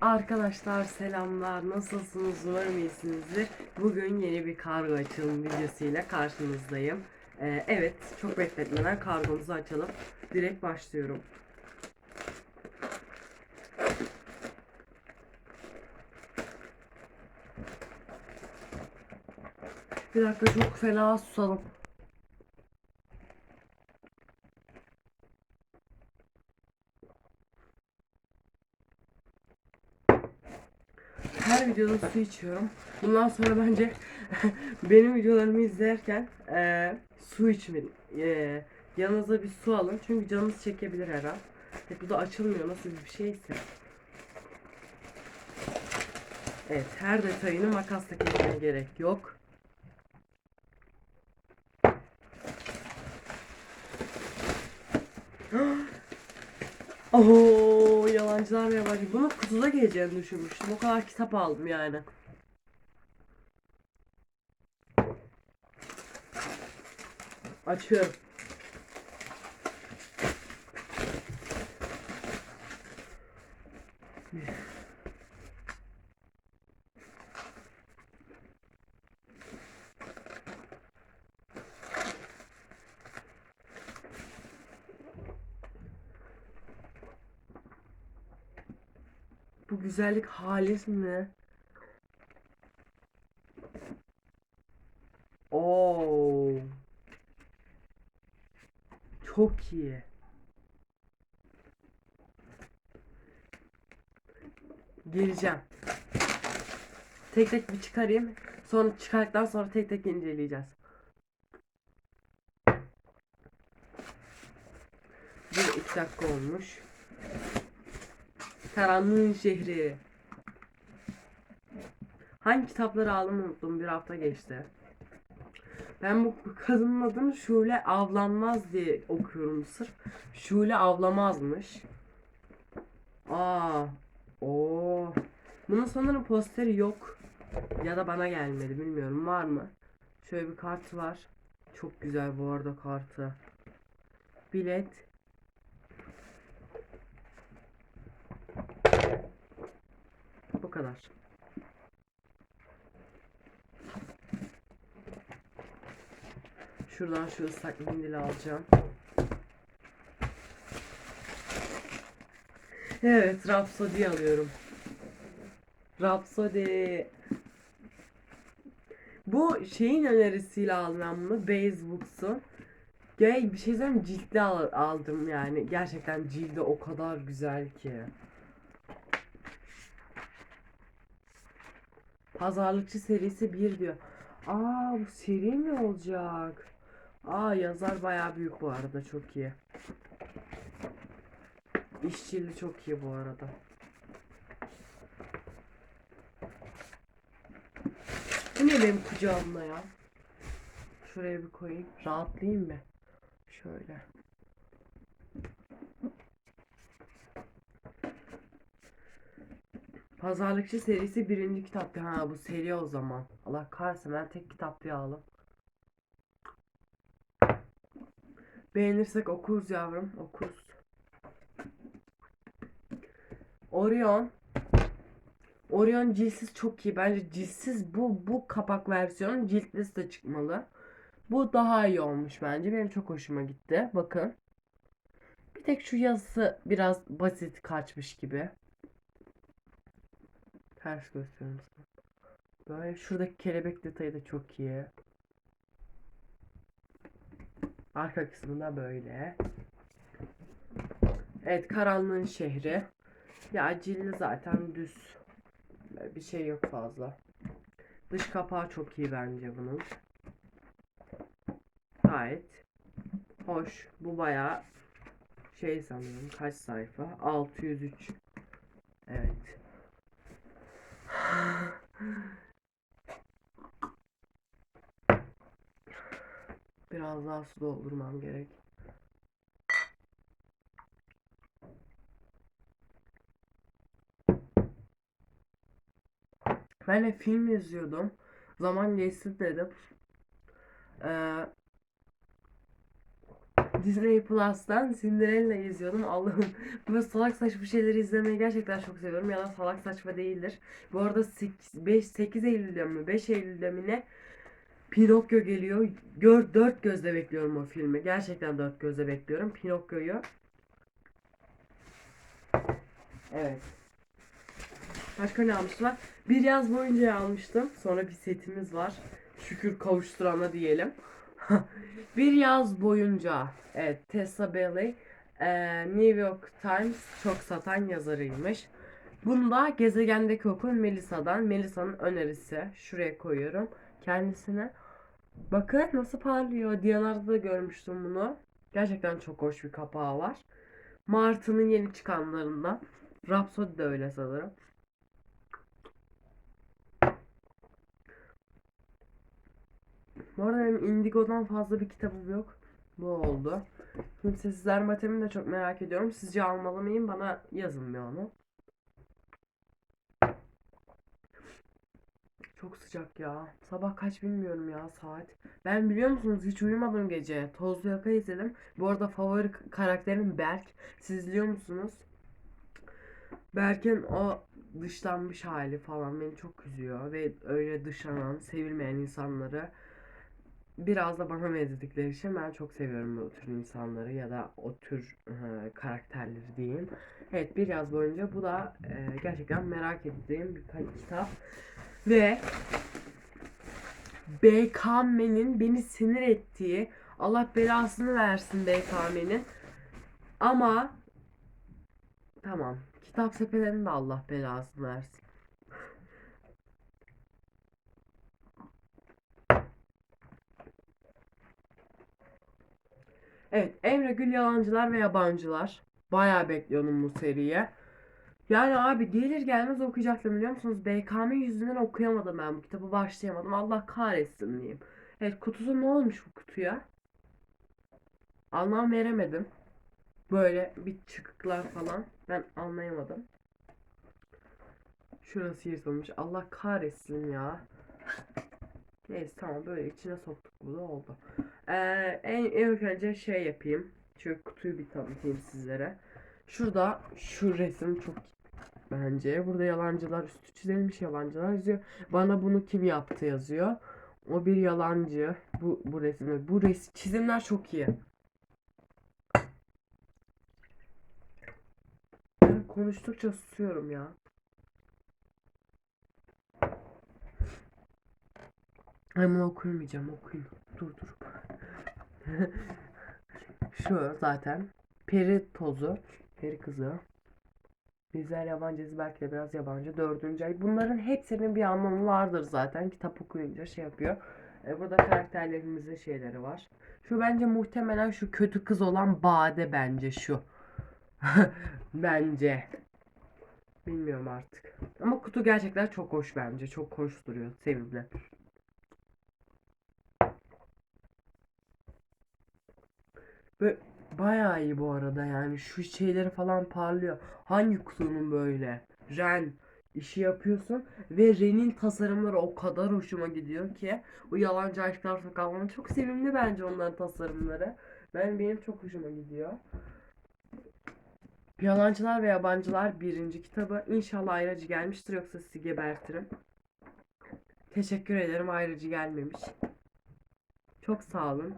Arkadaşlar selamlar. Nasılsınız? Umarım iyisinizdir. Bugün yeni bir kargo açılım videosuyla karşınızdayım. Ee, evet, çok bekletmeden kargomuzu açalım. Direkt başlıyorum. Bir dakika çok fena susadım. Her videoda su içiyorum. Bundan sonra bence benim videolarımı izlerken eee, su içmeyin. Eee, yanınıza bir su alın. Çünkü canınız çekebilir her an. E, bu da açılmıyor nasıl bir şeyse. Evet her detayını makasla kesmeye gerek yok. Oo yalancılar ve yabancı. Bunu kutuda geleceğini düşünmüştüm. O kadar kitap aldım yani. Açıyorum. Bu güzellik halis mi? Oo. Çok iyi. Geleceğim. Tek tek bir çıkarayım. Sonra çıkardıktan sonra tek tek inceleyeceğiz. Bir iki dakika olmuş. Karanlığın şehri. Hangi kitapları aldım unuttum. Bir hafta geçti. Ben bu kadının adını Şule Avlanmaz diye okuyorum sırf. Şule Avlamazmış. Aa, o. Bunun sanırım posteri yok. Ya da bana gelmedi bilmiyorum. Var mı? Şöyle bir kart var. Çok güzel bu arada kartı. Bilet. Bu kadar. Şuradan şu ıslak mendili alacağım. Evet, Rhapsody alıyorum. Rhapsody. Bu şeyin önerisiyle aldım ben bunu. Base. Ya bir şey söyleyeyim ciltli al- aldım yani. Gerçekten cildi o kadar güzel ki. Pazarlıkçı serisi 1 diyor. Aa bu seri mi olacak? Aa yazar bayağı büyük bu arada çok iyi. İşçiliği çok iyi bu arada. Bu ne benim kucağımda ya? Şuraya bir koyayım. Rahatlayayım mı? Şöyle. Pazarlıkçı serisi birinci kitap. Ha bu seri o zaman. Allah kahretsin ben tek kitap diye aldım. Beğenirsek okuruz yavrum. Okuruz. Orion. Orion cilsiz çok iyi. Bence cilsiz bu bu kapak versiyonu ciltlisi de çıkmalı. Bu daha iyi olmuş bence. Benim çok hoşuma gitti. Bakın. Bir tek şu yazısı biraz basit kaçmış gibi. Ters gösteriyorum sana. Böyle şuradaki kelebek detayı da çok iyi. Arka kısmında böyle. Evet karanlığın şehri. Ya cildi zaten düz. Bir şey yok fazla. Dış kapağı çok iyi bence bunun. Gayet hoş. Bu bayağı şey sanıyorum kaç sayfa? 603. Evet. Biraz daha su doldurmam gerek. Ben de film izliyordum. Zaman geçsin dedim. Ee, Disney Plus'tan Cinderella izliyordum. Allah'ım böyle salak saçma şeyleri izlemeyi gerçekten çok seviyorum. Ya da salak saçma değildir. Bu arada 5 8 Eylül'de mi 5 Eylül'de mi ne Pinokyo geliyor. Gör dört gözle bekliyorum o filmi. Gerçekten dört gözle bekliyorum Pinokyo'yu. Evet. Başka ne almıştım? Bir yaz boyunca almıştım. Sonra bir setimiz var. Şükür kavuşturana diyelim. bir yaz boyunca evet Tessa Bailey eee, New York Times çok satan yazarıymış. Bunda Gezegendeki Okul Melisa'dan. Melisa'nın önerisi. Şuraya koyuyorum. Kendisine. Bakın nasıl parlıyor. Diyanar'da da görmüştüm bunu. Gerçekten çok hoş bir kapağı var. Martı'nın yeni çıkanlarından. Rhapsody de öyle sanırım. Bu arada benim Indigo'dan fazla bir kitabım yok. Bu oldu. Şimdi sizler matemini de çok merak ediyorum. Sizce almalı mıyım? Bana yazın bir onu. Çok sıcak ya. Sabah kaç bilmiyorum ya saat. Ben biliyor musunuz hiç uyumadım gece. Tozlu Yaka izledim. Bu arada favori karakterim Berk. Siz izliyor musunuz? Berk'in o dışlanmış hali falan beni çok üzüyor. Ve öyle dışlanan, sevilmeyen insanları biraz da bana benzedikleri için ben çok seviyorum bu tür insanları ya da o tür e, karakterleri diyeyim. Evet bir yaz boyunca bu da e, gerçekten merak ettiğim birkaç kitap. Ve BKM'nin beni sinir ettiği Allah belasını versin BKM'nin ama tamam kitap sepetlerinin de Allah belasını versin. Evet Emre Gül Yalancılar ve Yabancılar. Bayağı bekliyordum bu seriye. Yani abi gelir gelmez okuyacaktım biliyor musunuz? BKM yüzünden okuyamadım ben bu kitabı başlayamadım. Allah kahretsin diyeyim. Evet kutusu ne olmuş bu kutuya? Anlam veremedim. Böyle bir çıkıklar falan. Ben anlayamadım. Şurası yırtılmış. Allah kahretsin ya. Neyse tamam böyle içine soktuk bu da oldu. Ee, en, en önce şey yapayım. Şu kutuyu bir tanıtayım sizlere. Şurada şu resim çok bence. Burada yalancılar üstü çizilmiş yalancılar yazıyor. Bana bunu kim yaptı yazıyor. O bir yalancı. Bu bu resimde. Bu resim çizimler çok iyi. Ben konuştukça susuyorum ya. Ay bunu okuyamayacağım okuyayım. Dur dur. Şu zaten. Peri tozu. Peri kızı. Bizler yabancıyız belki de biraz yabancı. Dördüncü ay. Bunların hepsinin bir anlamı vardır zaten. Kitap okuyunca şey yapıyor. E, burada karakterlerimizin şeyleri var. Şu bence muhtemelen şu kötü kız olan Bade bence şu. bence. Bilmiyorum artık. Ama kutu gerçekten çok hoş bence. Çok hoş duruyor. Sevimli. Böyle bayağı iyi bu arada yani şu şeyleri falan parlıyor. Hangi kutunun böyle? Ren işi yapıyorsun ve Ren'in tasarımları o kadar hoşuma gidiyor ki o yalancı aşklar sokağının çok sevimli bence onların tasarımları. Ben benim çok hoşuma gidiyor. Yalancılar ve Yabancılar birinci kitabı. İnşallah ayrıcı gelmiştir yoksa sizi gebertirim. Teşekkür ederim ayrıcı gelmemiş. Çok sağ olun.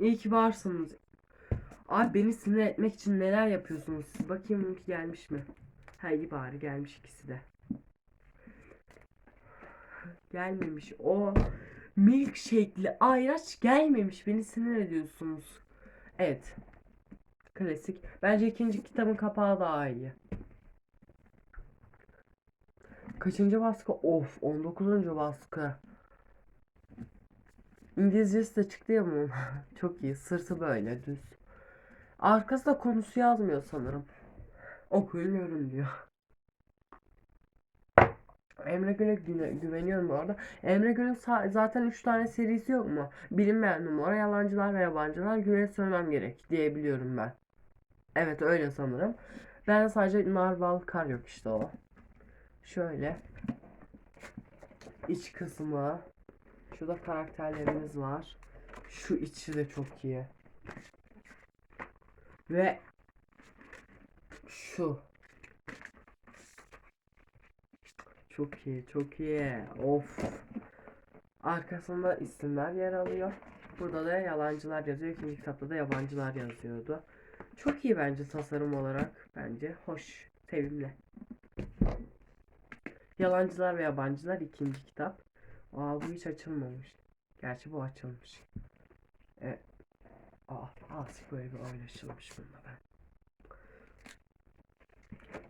İyi ki varsınız. Abi beni sinir etmek için neler yapıyorsunuz siz? Bakayım bununki gelmiş mi? Ha iyi bari gelmiş ikisi de. Gelmemiş. O milkshake'li ayraç gelmemiş. Beni sinir ediyorsunuz. Evet. Klasik. Bence ikinci kitabın kapağı daha iyi. Kaçıncı baskı? Of 19. baskı. İngilizcesi de çıktı ya bunun. Çok iyi. Sırtı böyle düz. Arkasında konusu yazmıyor sanırım. Okuyamıyorum diyor. Emre Gül'e güveniyorum bu arada. Emre Gül'ün zaten 3 tane serisi yok mu? Bilinmeyen numara, yalancılar ve yabancılar güve söylemem gerek diyebiliyorum ben. Evet öyle sanırım. Ben sadece Narval Kar yok işte o. Şöyle. İç kısmı. Şurada karakterlerimiz var. Şu içi de çok iyi. Ve şu. Çok iyi, çok iyi. Of. Arkasında isimler yer alıyor. Burada da yalancılar yazıyor. İkinci kitapta da yabancılar yazıyordu. Çok iyi bence tasarım olarak. Bence hoş, sevimli. Yalancılar ve yabancılar ikinci kitap. Aa bu hiç açılmamış. Gerçi bu açılmış. E, aa, azıcık böyle bir oynaşılmış bunda ben.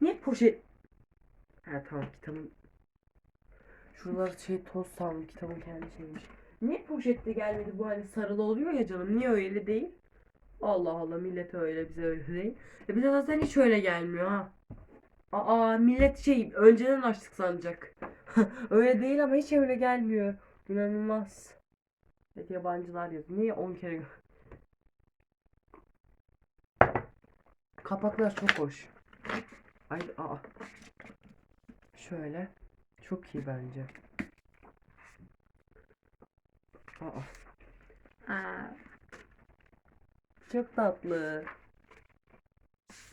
Niye poşet? Ha tamam kitabın Şuraları şey toz sandım kitabın kendi şeymiş. Niye poşette gelmedi bu hani sarılı oluyor ya canım niye öyle değil? Allah Allah millet öyle bize öyle değil. E bize zaten hiç öyle gelmiyor ha. Aa millet şey önceden açtık sanacak. öyle değil ama hiç öyle gelmiyor. İnanılmaz. Evet yabancılar yazıyor. Niye 10 kere Kapaklar çok hoş. Ay aa. Şöyle. Çok iyi bence. Aa. Aa. Çok tatlı.